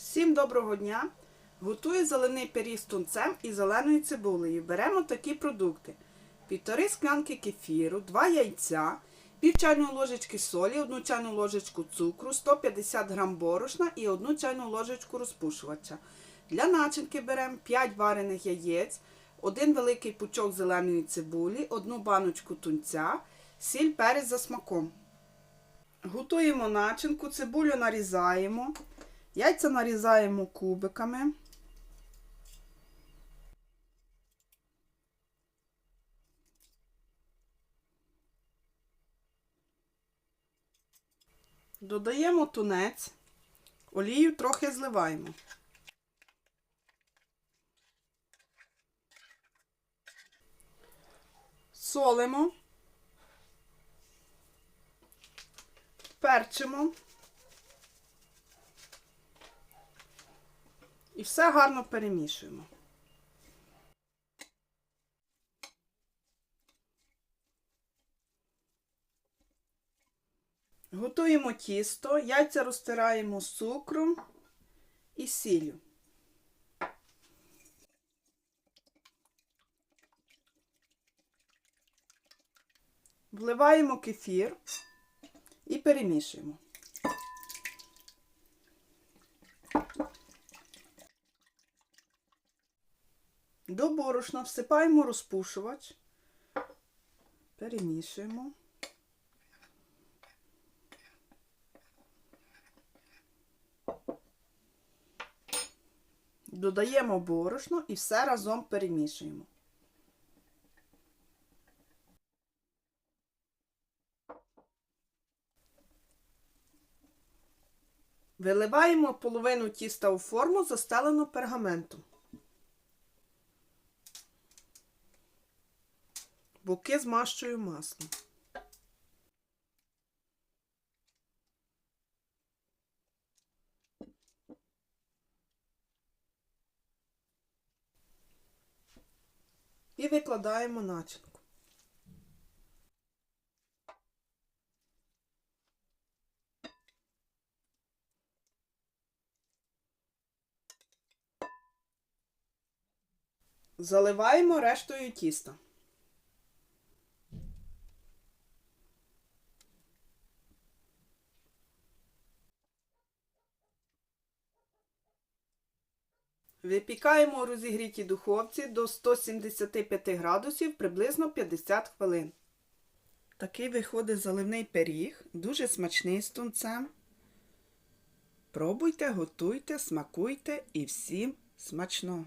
Всім доброго дня! Готую зелений пиріг з тунцем і зеленою цибулею. Беремо такі продукти: півтори склянки кефіру, 2 яйця, пів чайної ложечки солі, 1 чайну ложечку цукру, 150 г борошна і 1 чайну ложечку розпушувача. Для начинки беремо 5 варених яєць, 1 великий пучок зеленої цибулі, 1 баночку тунця, сіль перець за смаком. Готуємо начинку, цибулю нарізаємо. Яйця нарізаємо кубиками. Додаємо тунець, олію трохи зливаємо. Солимо, перчимо. І все гарно перемішуємо. Готуємо тісто, яйця розтираємо з цукром і сіллю. Вливаємо кефір і перемішуємо. До борошна всипаємо розпушувач, перемішуємо. Додаємо борошно і все разом перемішуємо. Виливаємо половину тіста у форму, застелену пергаментом. Боки змащую маслом. І викладаємо начинку. Заливаємо рештою тіста. Випікаємо у розігрітій духовці до 175 градусів приблизно 50 хвилин. Такий виходить заливний пиріг, дуже смачний з тунцем. Пробуйте, готуйте, смакуйте і всім смачного!